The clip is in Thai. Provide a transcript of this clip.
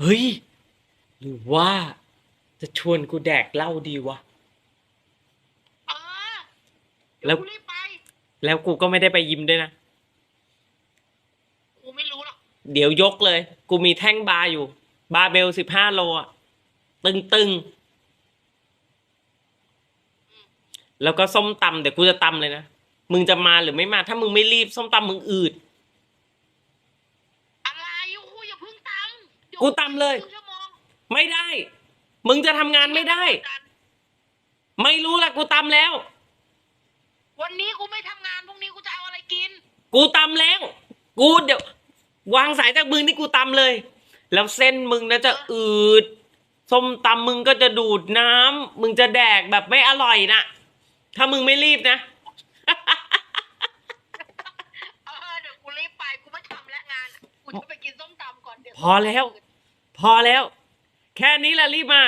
เฮ้ย หรือว่าจะชวนกูแดกเหล้าดีวะ เออแล้เดี๋ยววกูรีบไป แล้วกูก็ไม่ได้ไปยิมด้วยนะ กูไม่รู้หรอก เดี๋ยวยกเลย กูมีแท่งบาร์อยู่ บาร์เบลสิบห้าโลอะตึงตึงๆแล้วก็ส้มตำเดี๋ยวกูจะตำเลยนะ มึงจะมาหรือไม่มา ถ้ามึงไม่รีบ ส้มตำมึงอืด อะไรกูอย่าเพิ่งตำดี๋ว กูตำเลยครึ่งชั่วโมงไม่ได้ มึงจะทำงานไม่ได้ ไม่รู้ละกูตำแล้ว วันนี้กูไม่ทำงานพรุ่งนี้กูจะเอาอะไรกิน กูตำแล้ว กูเดี๋ยว วางสายจากมึงนี่กูตำเลย แล้วเส้นมึงนะจะอืดส้มตำมึงก็จะดูดน้ำมึงจะแดกแบบไม่อร่อยนะถ้ามึงไม่รีบนะ เออเดี๋ยวกูรีบไปกูไม่ทำแล้วงาน กูจะไปกินส้มตำก่อนเดี๋ยวพอแล้ว พอแล้ว แค่นี้แหละรีบมา